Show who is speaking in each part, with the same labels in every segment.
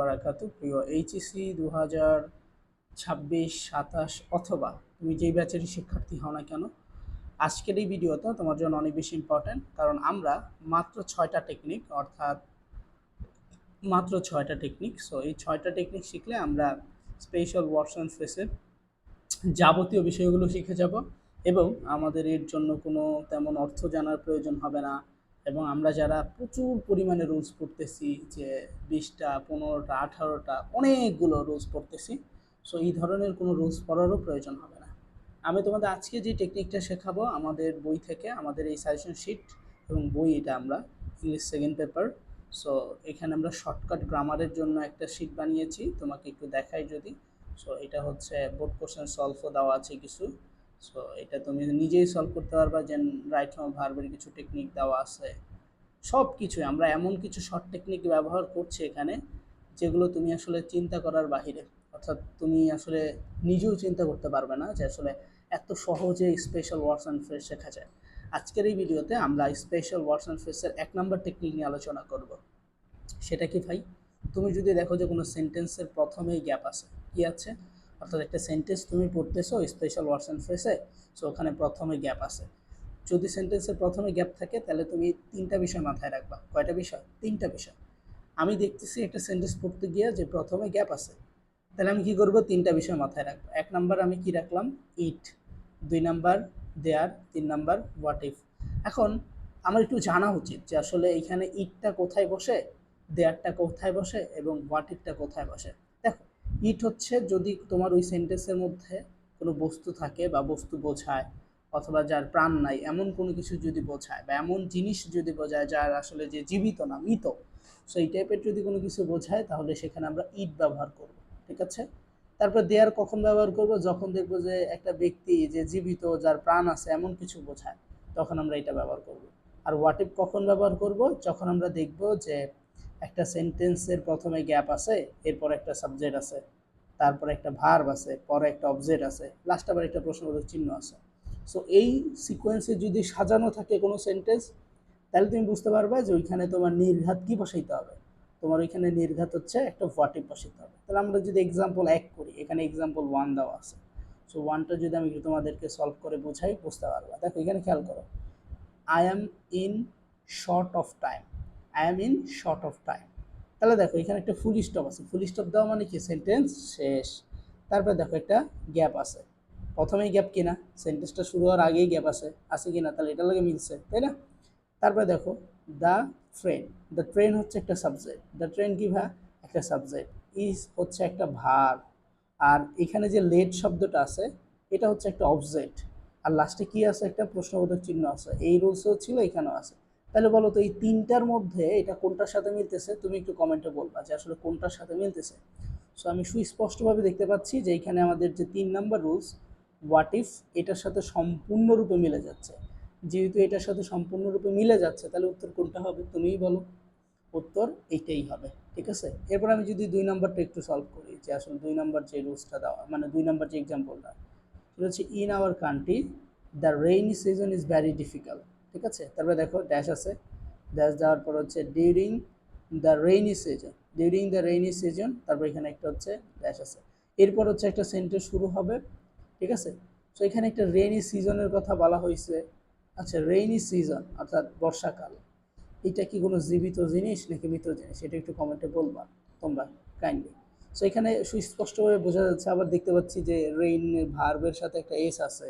Speaker 1: বারাকাতু, প্রিয় এইচএসসি দু হাজার ছাব্বিশ, সাতাশ অথবা তুমি যেই ব্যাচেরই শিক্ষার্থী হও না কেন, আজকের এই ভিডিওটা তোমার জন্য অনেক বেশি ইম্পর্ট্যান্ট কারণ আমরা মাত্র ছয়টা টেকনিক অর্থাৎ মাত্র ছয়টা টেকনিক সো এই ছয়টা টেকনিক শিখলে আমরা স্পেশাল ওয়ার্কস অ্যান্ড ফেসের যাবতীয় বিষয়গুলো শিখে যাব এবং আমাদের এর জন্য কোনো তেমন অর্থ জানার প্রয়োজন হবে না। এবং আমরা যারা প্রচুর পরিমাণে রুলস পড়তেছি যে বিশটা, পনেরোটা, আঠারোটা, অনেকগুলো রুলস পড়তেছি। সো এই ধরনের কোনো রুলস পড়ারও প্রয়োজন হবে না। আমি তোমাদের আজকে যে টেকনিকটা শেখাবো আমাদের বই থেকে, আমাদের এই সাজেশন শিট এবং বই এটা আমরা ইংলিশ সেকেন্ড পেপার সো এখানে আমরা শর্টকাট গ্রামারের জন্য একটা শিট বানিয়েছি, তোমাকে একটু দেখাই যদি। সো এটা হচ্ছে বোর্ড কোশ্চেন সলভও দেওয়া আছে কিছু। সো এটা তুমি নিজেই সলভ করতে পারবা যে রাইট ফর্ম ভার্বের কিছু টেকনিক দেওয়া আছে। সব কিছুই আমরা এমন কিছু শর্ট টেকনিক ব্যবহার করছি এখানে, যেগুলো তুমি আসলে চিন্তা করার বাহিরে। অর্থাৎ তুমি আসলে নিজেও চিন্তা করতে পারবে না যে আসলে এত সহজে স্পেশাল ওয়ার্ডস অ্যান্ড ফ্রেস শেখা যায়। আজকের এই ভিডিওতে আমরা স্পেশাল ওয়ার্ডস অ্যান্ড ফ্রেসের এক নম্বর টেকনিক নিয়ে আলোচনা করব। সেটা কি ভাই? তুমি যদি দেখো যে কোনো সেন্টেন্সের প্রথমেই গ্যাপ আছে, কি আছে? অর্থাৎ একটা সেন্টেন্স তুমি পড়তেছো special words and phrases so ওখানে প্রথমে গ্যাপ আছে। যদি সেন্টেন্সের প্রথমে গ্যাপ থাকে, তাহলে তুমি তিনটা বিষয় মাথায় রাখবা। কয়টা বিষয়? তিনটা বিষয়। আমি দেখতেছি একটা সেন্টেন্স পড়তে গিয়ে যে প্রথমে গ্যাপ আছে, তাহলে আমি কি করব? তিনটা বিষয় মাথায় রাখব। এক নাম্বার আমি কি রাখলাম? ইট দুই নাম্বার দেয়ার তিন নাম্বার হোয়াট ইফ এখন আমার একটু জানা উচিত যে আসলে এইখানে ইটটা কোথায় বসে দেয়ারটা কোথায় বসে, এবং হোয়াট ইফটা কোথায় বসে। ইট হচ্ছে যদি তোমার ওই সেন্টেন্সের মধ্যে কোনো বস্তু থাকে বা বস্তু বোঝায় অথবা যার প্রাণ নাই, এমন কোনো কিছু যদি বোঝায় বা এমন জিনিস যদি বোঝায় যার আসলে যে জীবিত না, মৃত সো এই টাইপের যদি কোনো কিছু বোঝায় তাহলে সেখানে আমরা ইট ব্যবহার করব, ঠিক আছে? তারপর দেয়ার কখন ব্যবহার করব? যখন দেখব যে একটা ব্যক্তি যে জীবিত, যার প্রাণ আছে, এমন কিছু বোঝায়, তখন আমরা এটা ব্যবহার করব। আর ইফ কখন ব্যবহার করব? যখন আমরা দেখব যে একটা সেন্টেন্সের প্রথমে গ্যাপ আছে, এরপর একটা সাবজেক্ট আছে, তারপর একটা ভার্ব আছে, পরে একটা অবজেক্ট আছে লাস্ট আবার একটা প্রশ্নবোধক চিহ্ন আছে। সো এই সিকোয়েন্সে যদি সাজানো থাকে কোনো সেন্টেন্স তাহলে তুমি বুঝতে পারবে যে ওইখানে তোমার নির্ঘাত কি বসাইতে হবে। তোমার ওইখানে নির্ঘাত হচ্ছে একটা হোয়াটিভ বসাইতে হবে। তাহলে আমরা যদি এক্সাম্পল এক করি, এখানে এক্সাম্পল ওয়ান দেওয়া আছে। সো ওয়ানটা যদি আমি তোমাদেরকে সলভ করে বোঝাই, বুঝতে পারবা। দেখো, এখানে খেয়াল করো। I am in short of time I am in short of time তাহলে দেখো, এখানে একটা ফুল স্টপ আছে। ফুল স্টপ দেওয়া মানে কি? সেন্টেন্স শেষ। তারপরে দেখো একটা গ্যাপ আছে। প্রথমেই গ্যাপ কিনা? সেন্টেন্সটা শুরু হওয়ার আগেই গ্যাপ আছে। আছে কিনা? তাহলে এটা লাগে মিলছে, তাই না? তারপরে দেখো দ্য ট্রেন দ্য ট্রেন হচ্ছে একটা সাবজেক্ট দ্য ট্রেন কি ভা? একটা সাবজেক্ট ইজ হচ্ছে একটা ভার আর এখানে যে লেট শব্দটা আছে, এটা হচ্ছে একটা অবজেক্ট আর লাস্টে কি আছে? একটা প্রশ্নবোধক চিহ্ন আছে। এই রুলসও ছিল, এখানেও আছে। তাহলে বলো তো, এই তিনটার মধ্যে এটা কোনটার সাথে মিলতেছে? তুমি একটু কমেন্টে বলবা যে আসলে কোনটার সাথে মিলতেছে। সো আমি সুস্পষ্টভাবে দেখতে পাচ্ছি যে এখানে আমাদের যে তিন নাম্বার রুলস হোয়াট ইফ এটার সাথে সম্পূর্ণরূপে মিলে যাচ্ছে? যেহেতু এটার সাথে সম্পূর্ণরূপে মিলে যাচ্ছে, তাহলে উত্তর কোনটা হবে? তুমিই বলো। উত্তর এইটাই হবে, ঠিক আছে? এরপর আমি যদি দুই নাম্বারটা একটু সলভ করি, যে আসলে দুই নাম্বার যে রুলসটা দেওয়া মানে দুই নাম্বার যে এক্সাম্পলটা সেটা হচ্ছে in our country the rainy season is very difficult ঠিক আছে? তারপরে দেখো ড্যাশ আছে। ড্যাশ দেওয়ার পর হচ্ছে during the rainy season during the rainy season তারপর এখানে একটা হচ্ছে ড্যাশ আছে। এরপর হচ্ছে একটা সেন্টেন্স শুরু হবে, ঠিক আছে? তো এখানে একটা রেইনি সিজনের কথা বলা হয়েছে। আচ্ছা রেইনি সিজন অর্থাৎ বর্ষাকাল, এটা কি কোনো জীবিত জিনিস নাকি মৃত জিনিস? এটা একটু কমেন্টে বলবা তোমরা কাইন্ডলি সো এখানে সুস্পষ্টভাবে বোঝা যাচ্ছে, আবার দেখতে পাচ্ছি যে রেইন ভার্বের সাথে একটা এস আছে।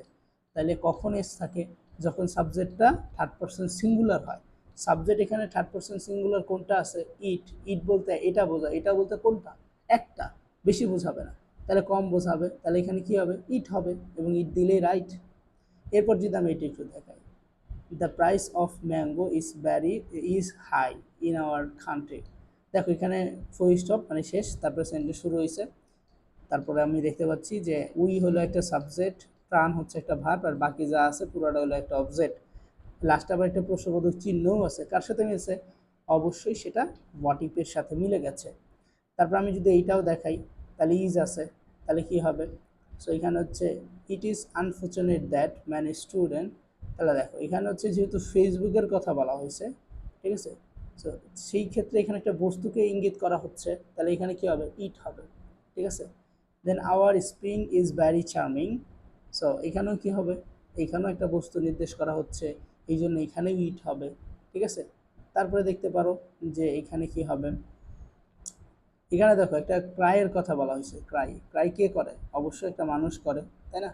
Speaker 1: তাহলে কখন এস থাকে? যখন সাবজেক্টটা থার্ড পার্সন সিঙ্গুলার হয়। সাবজেক্ট এখানে থার্ড পার্সন সিঙ্গুলার কোনটা আছে? ইট ইট বলতে এটা বোঝায়, এটা বলতে কোনটা? একটা, বেশি বোঝাবে না। তাহলে কম বোঝাবে, তাহলে এখানে কি হবে? ইট হবে এবং ইট দিলেই রাইট এরপর যদি আমি এটা একটু দেখাই। The price of mango is very is high in our country দেখো, এখানে ফুল স্টপ মানে শেষ, তারপরে সেন্টেন্স শুরু হয়েছে। তারপরে আমি দেখতে পাচ্ছি যে উই হলো একটা সাবজেক্ট প্রাণ হচ্ছে একটা ভার্ব আর বাকি যা আছে পুরোটা হলো একটা অবজেক্ট লাস্ট আবার একটা প্রশ্নবোধক চিহ্নও আছে। কার সাথে মিলছে? অবশ্যই সেটা ওয়াটিপের সাথে মিলে গেছে। তারপর আমি যদি এইটাও দেখাই, তাহলে ইজ আছে। তাহলে কি হবে? সো এখানে হচ্ছে it is unfortunate that man student তাহলে দেখো, এখানে হচ্ছে যেহেতু ফেসবুকের কথা বলা হয়েছে, ঠিক আছে? সো সেই ক্ষেত্রে এখানে একটা বস্তুকে ইঙ্গিত করা হচ্ছে, তাহলে এখানে কি হবে? ইট হবে, ঠিক আছে? Then our spring is very charming so এখানেও কি হবে? এখানেও একটা বস্তু নির্দেশ করা হচ্ছে, এই জন্য এখানেও ইট হবে, ঠিক আছে? তারপরে দেখতে পারো যে এখানে কি হবে। এখানে দেখো, একটা ক্রাইয়ের কথা বলা হয়েছে, ক্রাই। ক্রাই কে করে? অবশ্যই একটা মানুষ করে, তাই না?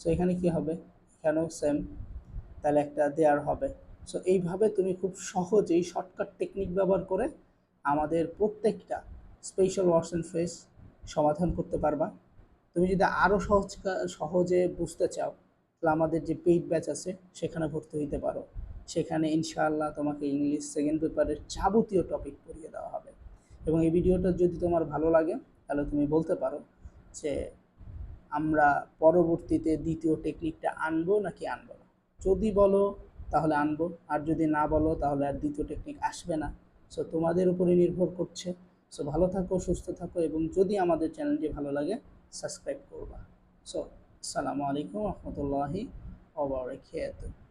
Speaker 1: সো এখানে কি হবে? এখানেও সেম তাহলে একটা দেয়ার হবে। সো এইভাবে তুমি খুব সহজেই শর্টকাট টেকনিক ব্যবহার করে আমাদের প্রত্যেকটা স্পেশাল ওয়ার্ডস অ্যান্ড ফ্রেস সমাধান করতে পারবা। তুমি যদি আরও সহজ সহজে বুঝতে চাও, তাহলে আমাদের যে পেইড ব্যাচ আছে, সেখানে ভর্তি হইতে পারো। সেখানে ইনশাআল্লাহ তোমাকে ইংলিশ সেকেন্ড পেপারের যাবতীয় টপিক পড়িয়ে দেওয়া হবে। এবং এই ভিডিওটা যদি তোমার ভালো লাগে, তাহলে তুমি বলতে পারো যে আমরা পরবর্তীতে দ্বিতীয় টেকনিকটা আনব নাকি আনব না। যদি বলো, তাহলে আনব। আর যদি না বলো, তাহলে আর দ্বিতীয় টেকনিক আসবে না। সো তোমাদের উপরে নির্ভর করছে। সো ভালো থাকো, সুস্থ থাকো, এবং যদি আমাদের চ্যানেলটি ভালো লাগে সাবস্ক্রাইব করবা। সো আসসালামু আলাইকুম রহমতুল্লাহি ওবরাকাতুহু